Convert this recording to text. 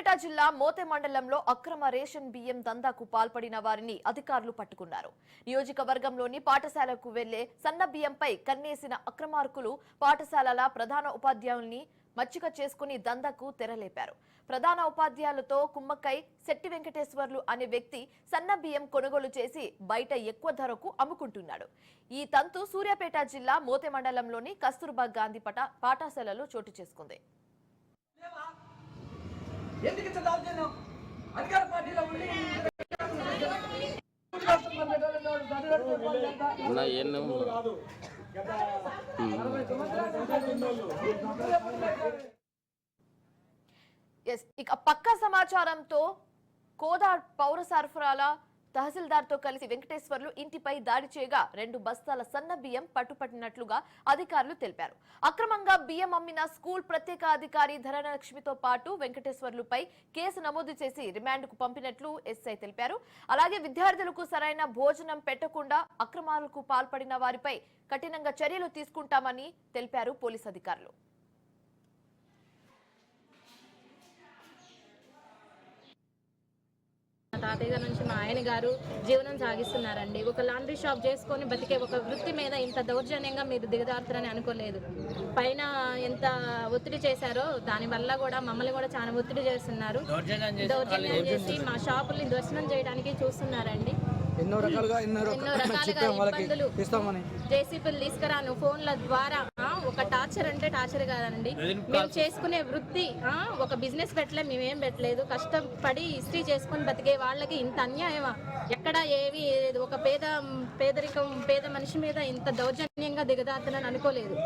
సూర్యాపేట జిల్లా మోతే మండలంలో అక్రమ రేషన్ బియ్యం దందాకు పాల్పడిన వారిని అధికారులు పట్టుకున్నారు. నియోజకవర్గంలోని పాఠశాలకు వెళ్ళే సన్న బియ్యంపై కన్నేసిన అక్రమార్కులు పాఠశాలల ప్రధాన ఉపాధ్యాయుల్ని మచ్చిక చేసుకుని దందాకు తెరలేపారు. ప్రధాన ఉపాధ్యాయులతో కుమ్మక్కై శెట్టి వెంకటేశ్వర్లు అనే వ్యక్తి సన్న బియ్యం కొనుగోలు చేసి బయట ఎక్కువ ధరకు అమ్ముకుంటున్నాడు. ఈ తంతు సూర్యాపేట జిల్లా మోతే మండలంలోని కస్తూర్బా గాంధీ పట- పాఠశాలలో చోటు చేసుకుంది. ఎందుకు దౌర్జన్యం అధికార పార్టీలో ఉండి ఎస్ ఇక పక్క సమాచారంతో కోదాడ్ పౌర సరఫరాల తహసీల్దార్తో కలిసి వెంకటేశ్వర్లు ఇంటిపై దాడి చేయగా రెండు బస్తాల సన్న బియ్యం పట్టుపట్టినట్లుగా అధికారులు తెలిపారు. అక్రమంగా బియ్యం అమ్మిన స్కూల్ ప్రత్యేక అధికారి ధనలక్ష్మితో పాటు వెంకటేశ్వర్లుపై కేసు నమోదు చేసి రిమాండ్కు పంపినట్లు ఎస్ఐ తెలిపారు. అలాగే విద్యార్థులకు సరైన భోజనం పెట్టకుండా అక్రమాలకు పాల్పడిన వారిపై కఠినంగా చర్యలు తీసుకుంటామని తెలిపారు పోలీస్ అధికారులు. తాతయ్య నుంచి మా ఆయన గారు జీవనం సాగిస్తున్నారండి. ఒక లాండ్రీ షాప్ చేసుకొని బతికే ఒక వృత్తి మీద ఇంత దౌర్జన్యంగా మీరు దిగజారుతారని అనుకోలేదు. పైన ఎంత ఒత్తిడి చేశారో దాని వల్ల కూడా మమ్మల్ని కూడా చాలా ఒత్తిడి చేస్తున్నారు. దౌర్జన్యం చేసి మా షాపుల్ని దర్శనం చేయడానికి చూస్తున్నారండి. ఎన్నో రకాలుగా ఎన్నో రకాలుగా చెప్పాం వాళ్ళకి ఇస్తామని. జేసీపీలు తీసుకురాను ఫోన్ల ద్వారా. ఒక టార్చర్ అంటే టార్చర్ కాదండి. మేము చేసుకునే వృత్తి ఆ, ఒక బిజినెస్ పెట్టలే మేమేం పెట్టలేదు. కష్టపడి ఇస్త్రీ చేసుకొని బతికే వాళ్ళకి ఇంత అన్యాయమా? ఎక్కడ ఏవి ఒక పేద పేదరికం పేద మనిషి మీద ఇంత దౌర్జన్యంగా దిగదాతనని అనుకోలేదు.